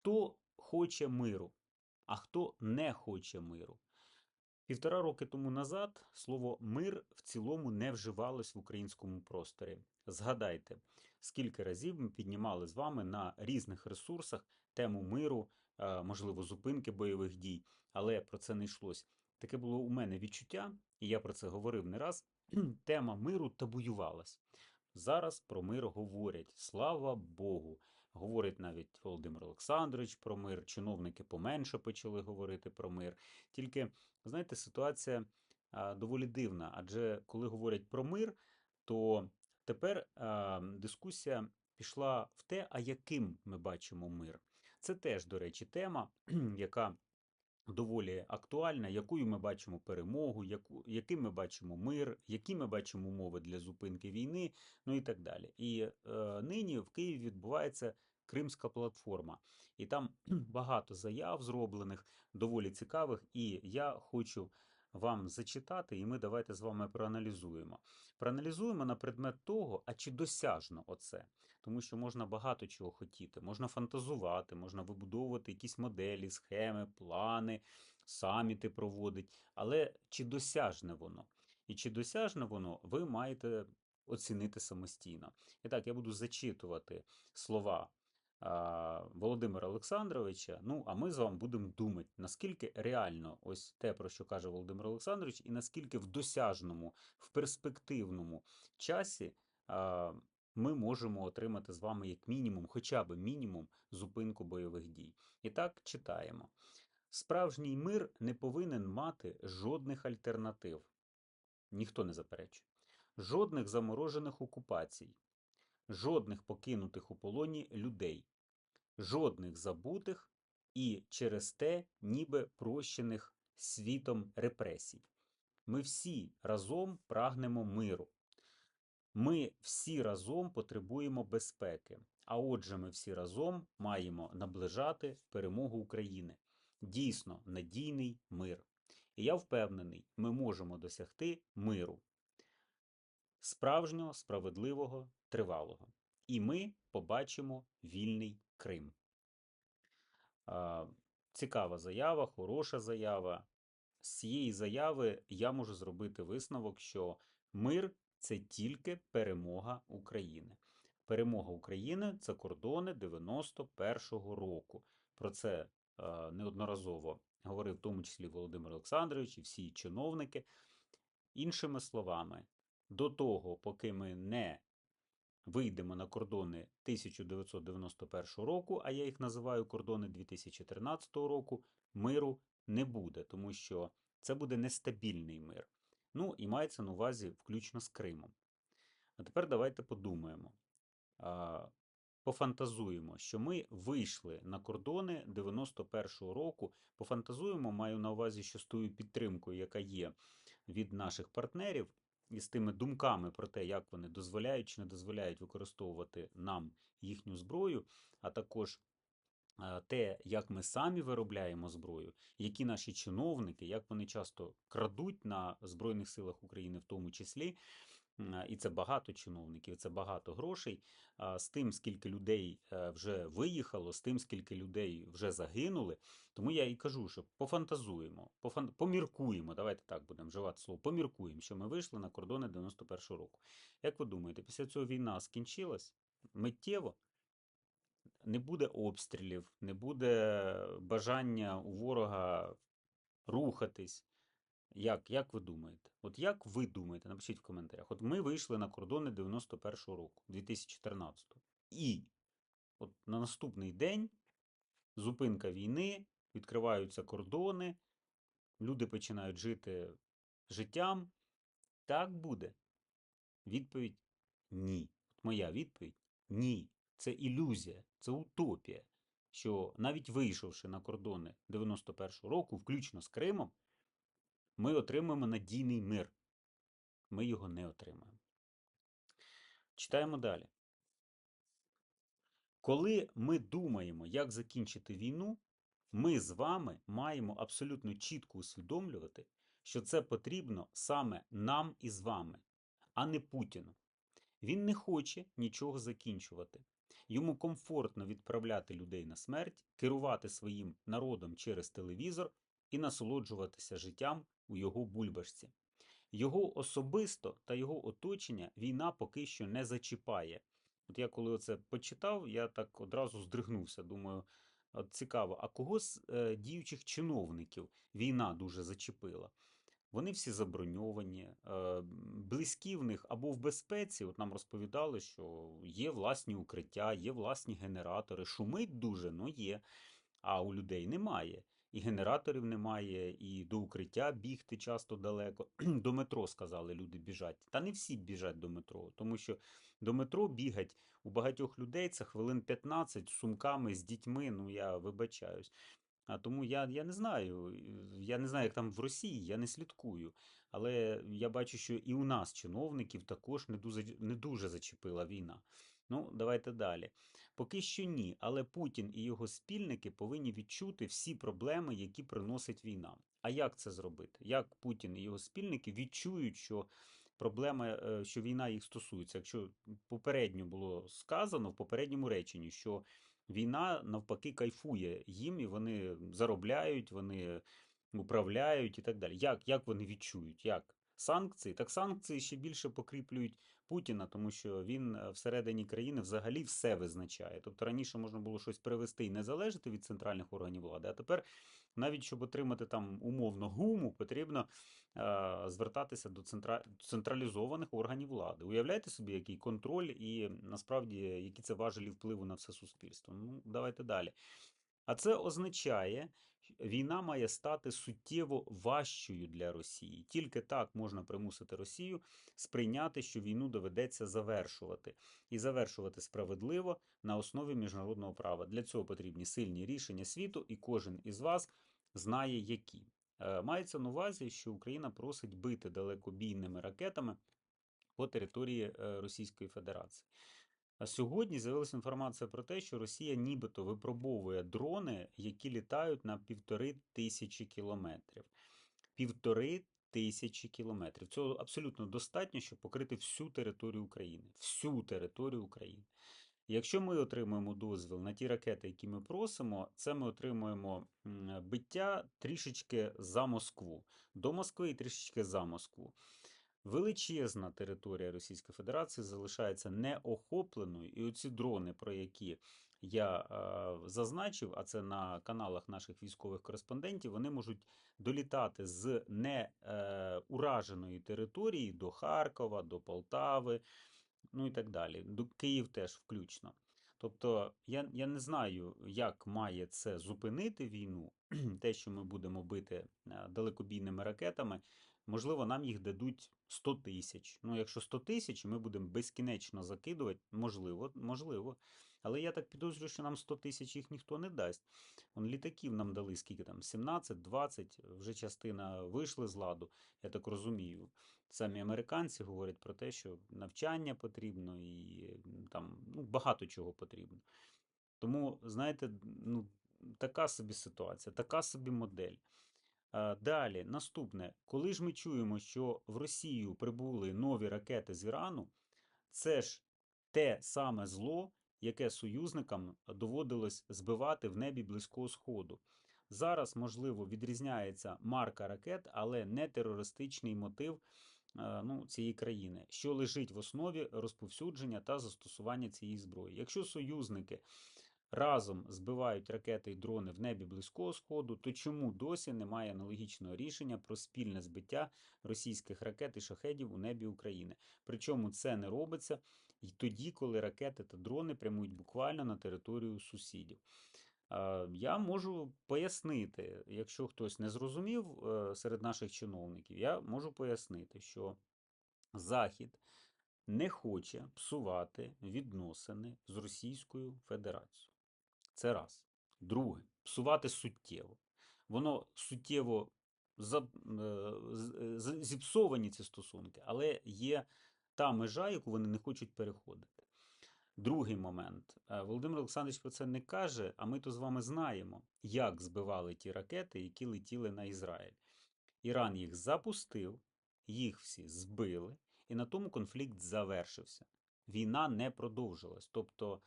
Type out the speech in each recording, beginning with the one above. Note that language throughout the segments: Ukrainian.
хто хоче миру, а хто не хоче миру. Півтора роки тому назад слово мир в цілому не вживалось в українському просторі. Згадайте, скільки разів ми піднімали з вами на різних ресурсах тему миру, е, можливо, зупинки бойових дій, але про це не йшлось. Таке було у мене відчуття, і я про це говорив не раз. Тема миру табуювалась. Зараз про мир говорять. Слава Богу. Говорить навіть Володимир Олександрович про мир, чиновники поменше почали говорити про мир. Тільки, знаєте, ситуація доволі дивна, адже коли говорять про мир, то тепер дискусія пішла в те, а яким ми бачимо мир. Це теж, до речі, тема, яка доволі актуальна, якою ми бачимо перемогу, яку, яким ми бачимо мир, які ми бачимо умови для зупинки війни, ну і так далі. І е, нині в Києві відбувається Кримська платформа, і там багато заяв зроблених, доволі цікавих, і я хочу вам зачитати, і ми давайте з вами проаналізуємо. Проаналізуємо на предмет того, а чи досяжно оце. Тому що можна багато чого хотіти, можна фантазувати, можна вибудовувати якісь моделі, схеми, плани, саміти проводить. Але чи досяжне воно? І чи досяжне воно, ви маєте оцінити самостійно. І так, я буду зачитувати слова Володимира Олександровича. Ну, а ми з вами будемо думати, наскільки реально ось те, про що каже Володимир Олександрович, і наскільки в досяжному, в перспективному часі. Ми можемо отримати з вами як мінімум, хоча б мінімум, зупинку бойових дій. І так читаємо. Справжній мир не повинен мати жодних альтернатив. Ніхто не заперечує. Жодних заморожених окупацій, жодних покинутих у полоні людей, жодних забутих і через те ніби прощених світом репресій. Ми всі разом прагнемо миру. Ми всі разом потребуємо безпеки, а отже, ми всі разом маємо наближати перемогу України. Дійсно, надійний мир. І я впевнений, ми можемо досягти миру справжнього, справедливого, тривалого. І ми побачимо вільний Крим. Цікава заява, хороша заява. З цієї заяви я можу зробити висновок, що мир це тільки перемога України. Перемога України це кордони 91-го року. Про це е, неодноразово говорив в тому числі Володимир Олександрович і всі чиновники. Іншими словами, до того, поки ми не вийдемо на кордони 1991 року, а я їх називаю кордони 2013 року, миру не буде, тому що це буде нестабільний мир. Ну і мається на увазі включно з Кримом. А тепер давайте подумаємо, пофантазуємо, що ми вийшли на кордони 91-го року. Пофантазуємо, маю на увазі, що з тою підтримкою, яка є від наших партнерів, і з тими думками про те, як вони дозволяють чи не дозволяють використовувати нам їхню зброю, а також те, як ми самі виробляємо зброю, які наші чиновники, як вони часто крадуть на Збройних силах України, в тому числі. І це багато чиновників, це багато грошей. З тим, скільки людей е, вже виїхало, з тим, скільки людей вже загинули. Тому я і кажу, що пофантазуємо, пофан... поміркуємо. Давайте так будемо вживати слово. Поміркуємо, що ми вийшли на кордони 91-го року. Як ви думаєте, після цього війна скінчилась миттєво? Не буде обстрілів, не буде бажання у ворога рухатись. Як, як ви думаєте? От як ви думаєте? Напишіть в коментарях. От ми вийшли на кордони 91-го року, 2014-го. І от на наступний день зупинка війни, відкриваються кордони, люди починають жити життям. Так буде? Відповідь ні. От моя відповідь ні. Це ілюзія, це утопія. Що навіть вийшовши на кордони 91-го року, включно з Кримом, ми отримаємо надійний мир. Ми його не отримаємо. Читаємо далі. Коли ми думаємо, як закінчити війну, ми з вами маємо абсолютно чітко усвідомлювати, що це потрібно саме нам і з вами, а не Путіну. Він не хоче нічого закінчувати. Йому комфортно відправляти людей на смерть, керувати своїм народом через телевізор і насолоджуватися життям у його бульбашці. Його особисто та його оточення війна поки що не зачіпає. От я коли це почитав, я так одразу здригнувся. Думаю, от цікаво, а кого з е, діючих чиновників війна дуже зачепила? Вони всі заброньовані, е, близькі в них або в безпеці. От нам розповідали, що є власні укриття, є власні генератори. Шумить дуже, ну є. А у людей немає. І генераторів немає, і до укриття бігти часто далеко. До метро сказали, люди біжать. Та не всі біжать до метро, тому що до метро бігать у багатьох людей це хвилин 15 з сумками, з дітьми. Ну я вибачаюсь. А тому я, я не знаю. Я не знаю, як там в Росії, я не слідкую. Але я бачу, що і у нас чиновників також не дуже, не дуже зачепила війна. Ну, давайте далі. Поки що ні, але Путін і його спільники повинні відчути всі проблеми, які приносить війна. А як це зробити? Як Путін і його спільники відчують, що проблема, е, що війна їх стосується? Якщо попередньо було сказано в попередньому реченні, що війна навпаки кайфує їм, і вони заробляють, вони управляють і так далі. Як, як вони відчують? Як? Санкції, так санкції ще більше покріплюють Путіна, тому що він е, всередині країни взагалі все визначає. Тобто раніше можна було щось привести і не залежати від центральних органів влади, а тепер, навіть щоб отримати там умовно гуму, потрібно звертатися до централізованих органів влади. Уявляєте собі, який контроль і насправді які це важелі впливу на все суспільство. Ну, давайте далі. А це означає, війна має стати суттєво важчою для Росії. Тільки так можна примусити Росію сприйняти, що війну доведеться завершувати і завершувати справедливо на основі міжнародного права. Для цього потрібні сильні рішення світу, і кожен із вас знає, які. Е, мається на увазі, що Україна просить бити далекобійними ракетами по території е, Російської Федерації. А сьогодні з'явилася інформація про те, що Росія нібито випробовує дрони, які літають на півтори тисячі кілометрів. Півтори тисячі кілометрів. Цього абсолютно достатньо, щоб покрити всю територію України. Всю територію України. Якщо ми отримуємо дозвіл на ті ракети, які ми просимо, це ми отримуємо биття трішечки за Москву, до Москви і трішечки за Москву. Величезна територія Російської Федерації залишається неохопленою, і оці дрони, про які я е, зазначив, а це на каналах наших військових кореспондентів, вони можуть долітати з неураженої е, території до Харкова, до Полтави, ну і так далі. До Київ теж включно. Тобто я я не знаю, як має це зупинити війну, те, що ми будемо бити е, далекобійними ракетами. Можливо, нам їх дадуть 100 тисяч. Ну, якщо 100 тисяч, ми будемо безкінечно закидувати, можливо, можливо. Але я так підозрюю, що нам 100 тисяч їх ніхто не дасть. Вон літаків нам дали скільки там, 17-20, вже частина вийшли з ладу, я так розумію. Самі американці говорять про те, що навчання потрібно і там ну, багато чого потрібно. Тому, знаєте, ну, така собі ситуація, така собі модель. Далі, наступне, коли ж ми чуємо, що в Росію прибули нові ракети з Ірану, це ж те саме зло, яке союзникам доводилось збивати в небі Близького Сходу. Зараз, можливо, відрізняється марка ракет, але не терористичний мотив ну, цієї країни, що лежить в основі розповсюдження та застосування цієї зброї. Якщо союзники разом збивають ракети і дрони в небі близького сходу, то чому досі немає аналогічного рішення про спільне збиття російських ракет і шахедів у небі України? Причому це не робиться і тоді, коли ракети та дрони прямують буквально на територію сусідів. Я можу пояснити, якщо хтось не зрозумів е, серед наших чиновників, я можу пояснити, що Захід не хоче псувати відносини з Російською Федерацією. Це раз. Друге, псувати суттєво. Воно суттєво е, зіпсовані ці стосунки, але є та межа, яку вони не хочуть переходити. Другий момент. Е, Володимир Олександрович про це не каже, а ми то з вами знаємо, як збивали ті ракети, які летіли на Ізраїль. Іран їх запустив, їх всі збили, і на тому конфлікт завершився. Війна не продовжилась. Тобто е,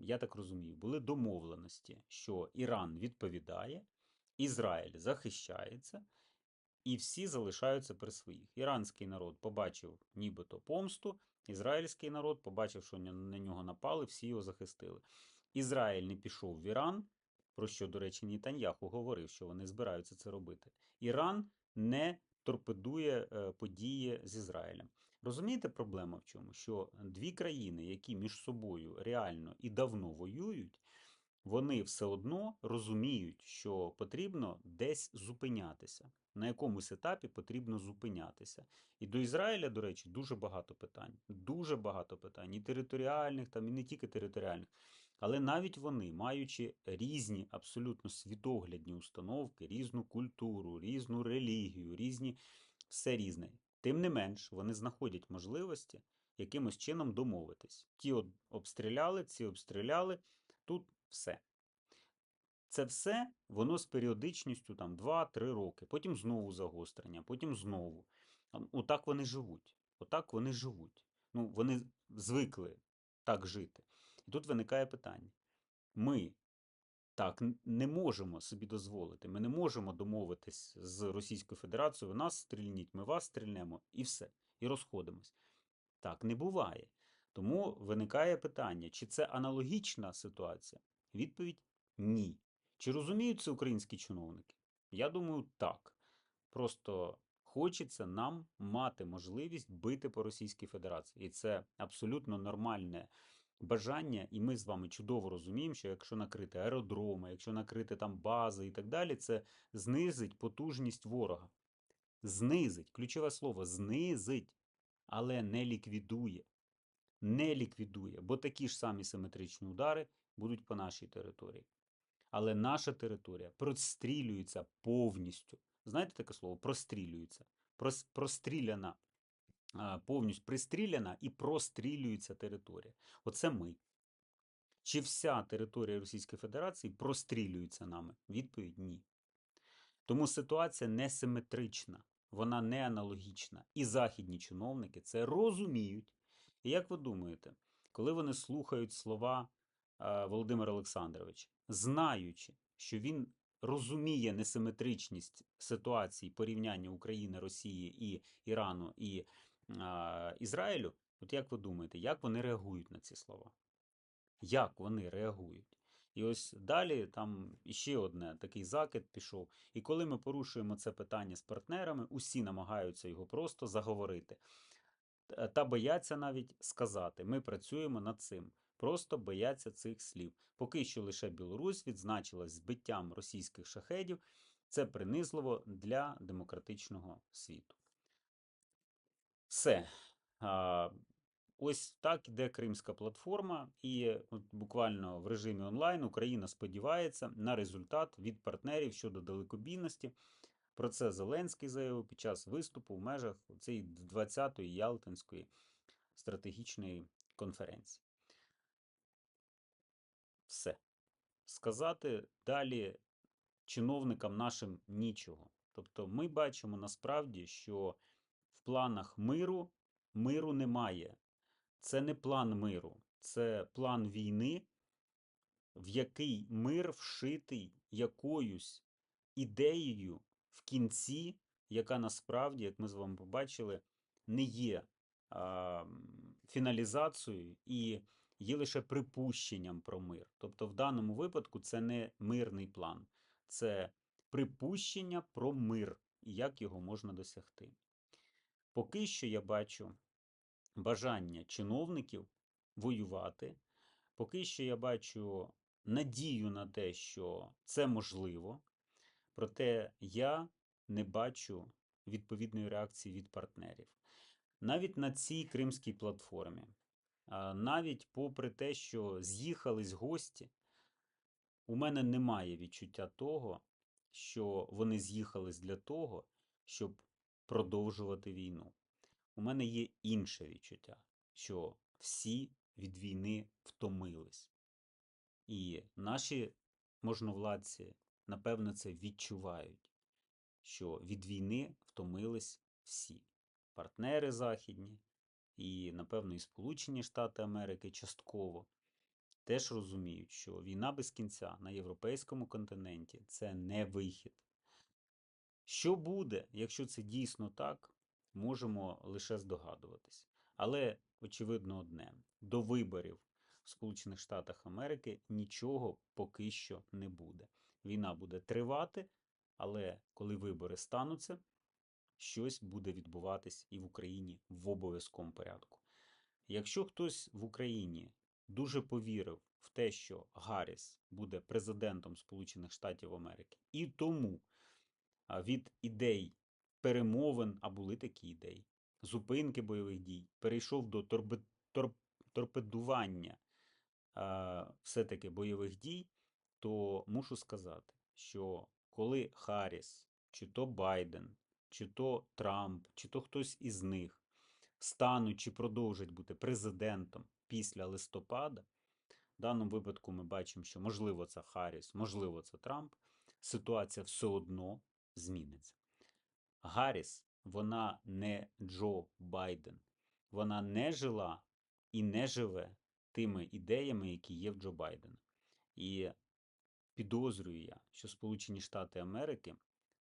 я так розумію, були домовленості, що Іран відповідає, Ізраїль захищається, і всі залишаються при своїх. Іранський народ побачив нібито помсту, ізраїльський народ побачив, що на на нього напали, всі його захистили. Ізраїль не пішов в Іран, про що, до речі, Нітаньяху говорив, що вони збираються це робити. Іран не торпедує е, події з Ізраїлем. Розумієте, проблема в чому? Що дві країни, які між собою реально і давно воюють, вони все одно розуміють, що потрібно десь зупинятися. На якомусь етапі потрібно зупинятися. І до Ізраїля, до речі, дуже багато питань. Дуже багато питань, і територіальних, там, і не тільки територіальних. Але навіть вони, маючи різні абсолютно світоглядні установки, різну культуру, різну релігію, різні все різне. Тим не менш, вони знаходять можливості якимось чином домовитись. Ті обстріляли, ці обстріляли, тут все. Це все воно з періодичністю там 2-3 роки, потім знову загострення, потім знову. Отак вони живуть. Отак вони живуть. Ну, вони звикли так жити. І тут виникає питання: ми так не можемо собі дозволити. Ми не можемо домовитись з Російською Федерацією, нас стрільніть, ми вас стрільнемо, і все. І розходимось. Так не буває. Тому виникає питання, чи це аналогічна ситуація? Відповідь ні. Чи розуміють це українські чиновники? Я думаю, так. Просто хочеться нам мати можливість бити по Російській Федерації. І це абсолютно нормальне бажання, і ми з вами чудово розуміємо, що якщо накрити аеродроми, якщо накрити там бази і так далі, це знизить потужність ворога. Знизить, ключове слово, знизить, але не ліквідує. Не ліквідує, бо такі ж самі симетричні удари будуть по нашій території. Але наша територія прострілюється повністю. Знаєте таке слово? Прострілюється. Прос- Простріляна, повністю пристріляна і прострілюється територія. Оце ми. Чи вся територія Російської Федерації прострілюється нами? Відповідь ні. Тому ситуація несиметрична, вона не аналогічна. І західні чиновники це розуміють. І як ви думаєте, коли вони слухають слова Володимира Олександровича, знаючи, що він розуміє несиметричність ситуації порівняння України, Росії і Ірану і Ізраїлю, от як ви думаєте, як вони реагують на ці слова? Як вони реагують? І ось далі там іще одне такий закид пішов. І коли ми порушуємо це питання з партнерами, усі намагаються його просто заговорити. Та бояться навіть сказати: ми працюємо над цим. Просто бояться цих слів. Поки що лише Білорусь відзначилась збиттям російських шахедів. Це принизливо для демократичного світу. Все. Ось так іде Кримська платформа, і от буквально в режимі онлайн Україна сподівається на результат від партнерів щодо далекобійності. Про це Зеленський заявив під час виступу в межах цієї 20-ї Ялтинської стратегічної конференції. Все. Сказати далі чиновникам нашим нічого. Тобто ми бачимо насправді, що в планах миру миру немає. Це не план миру, це план війни, в який мир вшитий якоюсь ідеєю в кінці, яка насправді, як ми з вами побачили, не є а, фіналізацією і є лише припущенням про мир. Тобто, в даному випадку це не мирний план, це припущення про мир і як його можна досягти. Поки що я бачу бажання чиновників воювати. Поки що я бачу надію на те, що це можливо, проте я не бачу відповідної реакції від партнерів. Навіть на цій кримській платформі, навіть попри те, що з'їхались гості, у мене немає відчуття того, що вони з'їхались для того, щоб продовжувати війну. У мене є інше відчуття, що всі від війни втомились. І наші можновладці, напевно, це відчувають, що від війни втомились всі партнери західні, і, напевно, і Сполучені Штати Америки частково. теж розуміють, що війна без кінця на європейському континенті це не вихід. Що буде, якщо це дійсно так, можемо лише здогадуватись. Але очевидно одне: до виборів в Сполучених Штатах Америки нічого поки що не буде. Війна буде тривати, але коли вибори стануться, щось буде відбуватись і в Україні в обов'язковому порядку. Якщо хтось в Україні дуже повірив в те, що Гарріс буде президентом Сполучених Штатів Америки, і тому від ідей перемовин, а були такі ідеї, зупинки бойових дій, перейшов до торбе, тор, торпедування все-таки бойових дій, то мушу сказати, що коли Харріс, чи то Байден, чи то Трамп, чи то хтось із них стануть чи продовжать бути президентом після листопада, в даному випадку ми бачимо, що можливо це Харріс, можливо, це Трамп, ситуація все одно зміниться. Гарріс, вона не Джо Байден. Вона не жила і не живе тими ідеями, які є в Джо Байдена. І підозрюю я, що Сполучені Штати Америки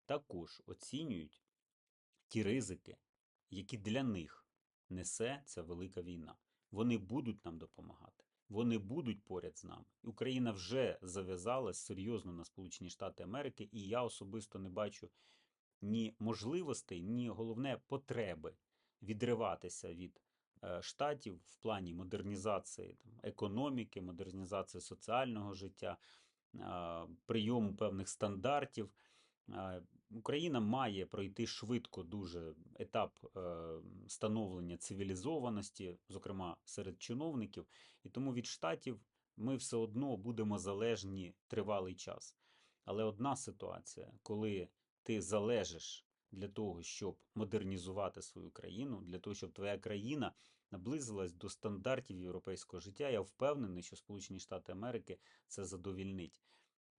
також оцінюють ті ризики, які для них несе ця велика війна. Вони будуть нам допомагати. Вони будуть поряд з нами. Україна вже зав'язалась серйозно на Сполучені Штати Америки, і я особисто не бачу ні можливостей, ні головне потреби відриватися від е, штатів в плані модернізації там, економіки, модернізації соціального життя, е, прийому певних стандартів. Україна має пройти швидко дуже етап е, становлення цивілізованості, зокрема серед чиновників, і тому від штатів ми все одно будемо залежні тривалий час. Але одна ситуація, коли ти залежиш для того, щоб модернізувати свою країну, для того, щоб твоя країна наблизилась до стандартів європейського життя, я впевнений, що Сполучені Штати Америки це задовільнить.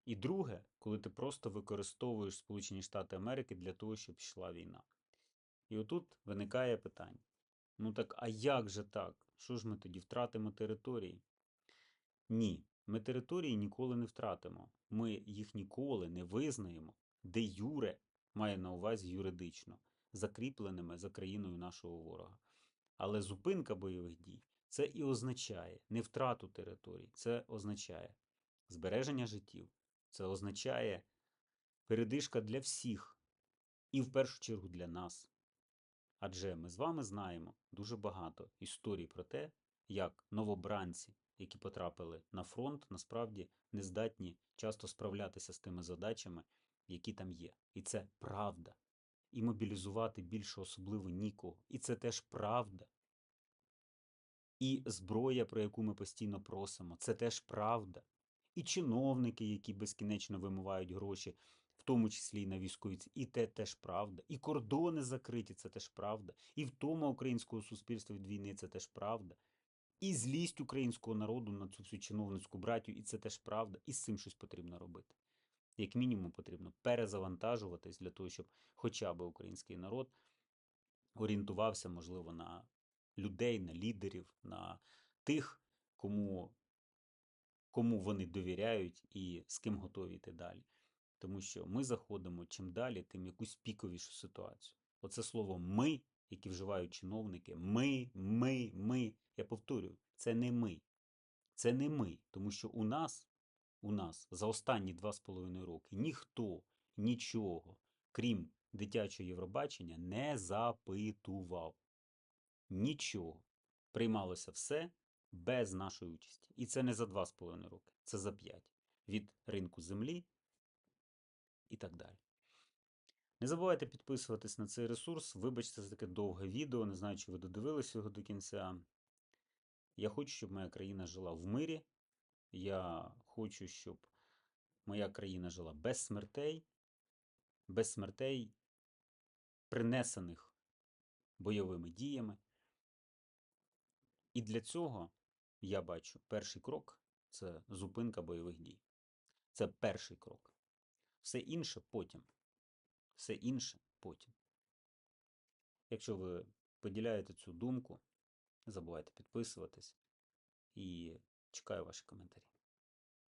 І друге, коли ти просто використовуєш Сполучені Штати Америки для того, щоб йшла війна. І отут виникає питання: ну так, а як же так? Що ж ми тоді втратимо території? Ні, ми території ніколи не втратимо. Ми їх ніколи не визнаємо, де юре має на увазі юридично, закріпленими за країною нашого ворога. Але зупинка бойових дій це і означає не втрату територій, це означає збереження життів, це означає передишка для всіх, і в першу чергу для нас. Адже ми з вами знаємо дуже багато історій про те, як новобранці, які потрапили на фронт, насправді не здатні часто справлятися з тими задачами, які там є. І це правда. І мобілізувати більше особливо нікого. І це теж правда. І зброя, про яку ми постійно просимо, це теж правда. І чиновники, які безкінечно вимивають гроші, в тому числі і на військовіці, і те теж правда. І кордони закриті, це теж правда. І втома українського суспільства від війни це теж правда. І злість українського народу на цю всю чиновницьку братю, і це теж правда. І з цим щось потрібно робити. Як мінімум, потрібно перезавантажуватись для того, щоб хоча б український народ орієнтувався, можливо, на людей, на лідерів, на тих, кому, кому вони довіряють і з ким готові йти далі. Тому що ми заходимо чим далі, тим якусь піковішу ситуацію. Оце слово ми, які вживають чиновники, ми, ми, ми. Я повторюю, це не ми. Це не ми. Тому що у нас, у нас за останні два з половиною роки ніхто нічого, крім дитячого Євробачення, не запитував. Нічого. Приймалося все без нашої участі. І це не за два з половиною роки, це за п'ять. Від ринку землі і так далі. Не забувайте підписуватись на цей ресурс. Вибачте за таке довге відео. Не знаю, чи ви додивились його до кінця. Я хочу, щоб моя країна жила в мирі. Я хочу, щоб моя країна жила без смертей, без смертей, принесених бойовими діями. І для цього я бачу перший крок це зупинка бойових дій. Це перший крок. Все інше потім. Все інше потім. Якщо ви поділяєте цю думку, не забувайте підписуватись і Чекаю ваші коментарі.